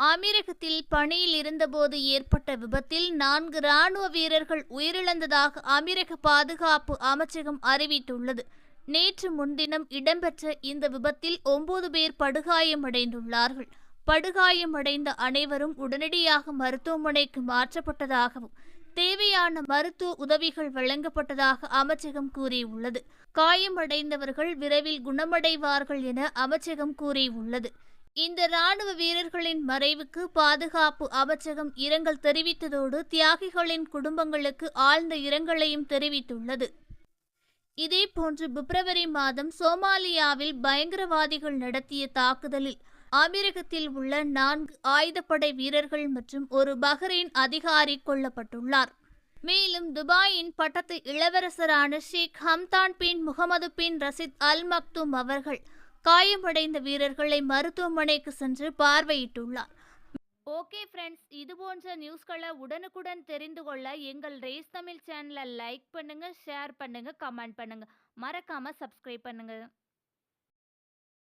அமீரகத்தில் பணியில் இருந்தபோது ஏற்பட்ட விபத்தில் நான்கு ராணுவ வீரர்கள் உயிரிழந்ததாக அமீரக பாதுகாப்பு அமைச்சகம் அறிவித்துள்ளது. நேற்று முன்தினம் இடம்பெற்ற இந்த விபத்தில் ஒன்பது பேர் படுகாயமடைந்துள்ளார்கள். படுகாயமடைந்த அனைவரும் உடனடியாக மருத்துவமனைக்கு மாற்றப்பட்டதாகவும் தேவையான மருத்துவ உதவிகள் வழங்கப்பட்டதாக அமைச்சகம் கூறியுள்ளது. காயமடைந்தவர்கள் விரைவில் குணமடைவார்கள் என அமைச்சகம் கூறியுள்ளது. இந்த ராணுவ வீரர்களின் மறைவுக்கு பாதுகாப்பு அமைச்சகம் இரங்கல் தெரிவித்ததோடு தியாகிகளின் குடும்பங்களுக்கு ஆழ்ந்த இரங்கலையும் தெரிவித்துள்ளது. இதேபோன்று பிப்ரவரி மாதம் சோமாலியாவில் பயங்கரவாதிகள் நடத்திய தாக்குதலில் அமீரகத்தில் உள்ள நான்கு ஆயுதப்படை வீரர்கள் மற்றும் ஒரு பஹ்ரைன் அதிகாரி கொல்லப்பட்டுள்ளார். மேலும் துபாயின் பட்டத்து இளவரசரான ஷேக் ஹம்தான் பின் முகமது பின் ரசித் அல் மக்தும் அவர்கள் காயமடைந்த வீரர்களை மருத்துவமனைக்கு சென்று பார்வையிட்டுள்ளார். ஓகே ஃப்ரெண்ட்ஸ் இது போன்ற நியூஸ்களை உடனுக்குடன் தெரிந்து கொள்ள எங்கள் ரேஸ் தமிழ் சேனலை லைக் பண்ணுங்கள் ஷேர் பண்ணுங்கள் கமெண்ட் பண்ணுங்கள் மறக்காமல் சப்ஸ்கிரைப் பண்ணுங்கள்